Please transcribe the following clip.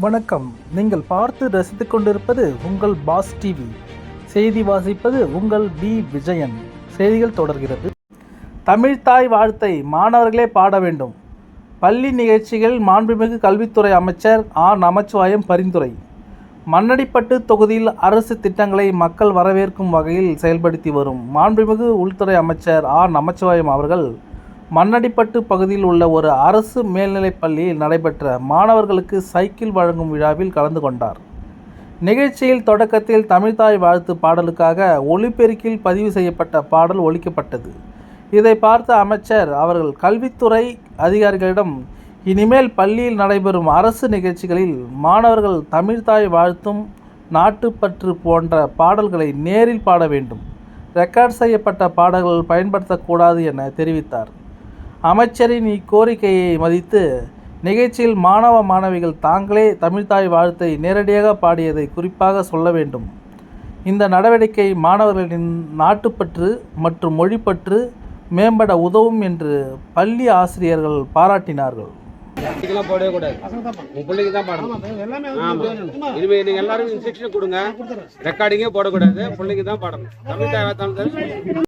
வணக்கம். நீங்கள் பார்த்து ரசித்து கொண்டிருப்பது உங்கள் பாஸ் டிவி. செய்தி வாசிப்பது உங்கள் பி விஜயன். செய்திகள் தொடர்கிறது. தமிழ்தாய் வாழ்த்தை மாணவர்களே பாட வேண்டும். பள்ளி நிகழ்ச்சிகள் மாண்புமிகு கல்வித்துறை அமைச்சர் ஆ. நமச்சிவாயம் பரிந்துரை. மண்ணடிப்பட்டு தொகுதியில் அரசு திட்டங்களை மக்கள் வரவேற்கும் வகையில் செயல்படுத்தி வரும் மாண்புமிகு உள்துறை அமைச்சர் ஆ. நமச்சிவாயம் அவர்கள் மண்ணடிப்பட்டு பகுதியில் உள்ள ஒரு அரசு மேல்நிலைப் பள்ளியில் நடைபெற்ற மாணவர்களுக்கு சைக்கிள் வழங்கும் விழாவில் கலந்து கொண்டார். நிகழ்ச்சியில் தொடக்கத்தில் தமிழ்தாய் வாழ்த்து பாடலுக்காக ஒலிபெருக்கில் பதிவு செய்யப்பட்ட பாடல் ஒழிக்கப்பட்டது இதை பார்த்த அமைச்சர் அவர்கள் கல்வித்துறை அதிகாரிகளிடம் இனிமேல் பள்ளியில் நடைபெறும் அரசு நிகழ்ச்சிகளில் மாணவர்கள் தமிழ்தாய் வாழ்த்தும் நாட்டுப்பற்று போன்ற பாடல்களை நேரில் பாட வேண்டும். ரெக்கார்ட் செய்யப்பட்ட பாடல்கள் பயன்படுத்தக்கூடாது என தெரிவித்தார். அமைச்சரின் இக்கோரிக்கையை மதித்து நிகழ்ச்சியில் மாணவ மாணவிகள் தாங்களே தமிழ்தாய் வாழ்த்தை நேரடியாக பாடியதை குறிப்பாக சொல்ல வேண்டும். இந்த நடவடிக்கை மாணவர்களின் நாட்டுப்பற்று மற்றும் மொழிப்பற்று மேம்பட உதவும் என்று பள்ளி ஆசிரியர்கள் பாராட்டினார்கள். இதுக்கெல்லாம் போடவே கூடாது. உங்க பிள்ளைக்கு தான் பாடணும். ஆமா இனிமே நீங்க எல்லாரும் இன்ஸ்ட்ரக்ஷன் கொடுங்க. ரெக்கார்டிங்கே போடக்கூடாது. பிள்ளைக்கு தான் பாடணும். தமிழ் தாய் தமிழ்